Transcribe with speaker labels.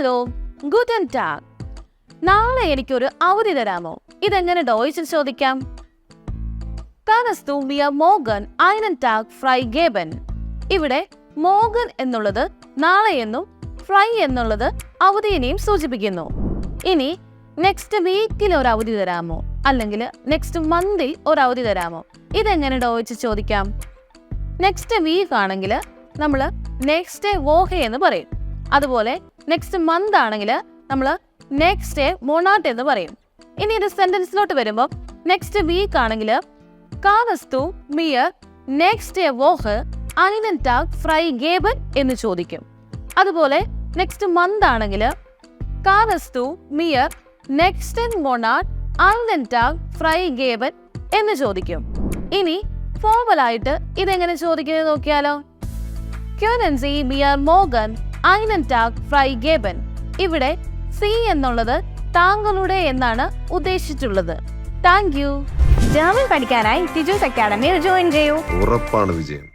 Speaker 1: Hello ഗുഡൻ tag നാളെ എനിക്കൊരു അവധി തരാമോ? ഇതെങ്ങനെ ഡോയിച്ചിൽ ചോദിക്കാം? einen Tag freigeben? ഇവിടെ മോഗൻ എന്നുള്ളത് നാളെ എന്നും ഫ്രൈ എന്നുള്ളത് അവധിയെയും സൂചിപ്പിക്കുന്നു. ഇനി നെക്സ്റ്റ് വീക്കിൽ ഒരു അവധി തരാമോ? അല്ലെങ്കിൽ നെക്സ്റ്റ് മന്തിൽ ഒരു അവധി തരാമോ? ഇതെങ്ങനെ ഡോയിച്ച് ചോദിക്കാം? നെക്സ്റ്റ് വീക്ക് ആണെങ്കിൽ നമ്മൾ നെക്സ്റ്റ് വോഹ എന്ന് പറയും. അതുപോലെ നെക്സ്റ്റ് മന്ത് ആണെങ്കിൽ നമ്മൾ നെക്സ്റ്റ് ഡേ മൊണാട്ട് എന്ന് പറയും. ഇനി ഇത് സെന്റൻസിലോട്ട് വരുമ്പോൾ നെക്സ്റ്റ് വീക്ക് ആണെങ്കിൽ കാവസ്തു മിയർ നെക്സ്റ്റ് ഡേ വോഹ് അനിനൻ Tag ഫ്രൈ ഗേബൻ എന്ന് ചോദിക്കും. അതുപോലെ നെക്സ്റ്റ് മന്ത് ആണെങ്കിൽ കാവസ്തു മിയർ നെക്സ്റ്റ് മൊണാട്ട് അനിനൻ Tag ഫ്രൈ ഗേബൻ എന്ന് ചോദിക്കും. ഇനി ഫോർമൽ ആയിട്ട് ഇതെങ്ങനെ ചോദിക്കുന്നത് നോക്കിയാലോ? ക്യൂനൻസി മിയർ mir Tag freigeben? ഇവിടെ സി എന്നുള്ളത് താങ്കളുടെ എന്നാണ് ഉദ്ദേശിച്ചുള്ളത് താങ്ക് യു
Speaker 2: ജർമ്മൻ പഠിക്കാനായി ടിജൂസ് അക്കാഡമിയിൽ ജോയിൻ ചെയ്യൂ.
Speaker 3: ഉറപ്പാണ് വിജയം.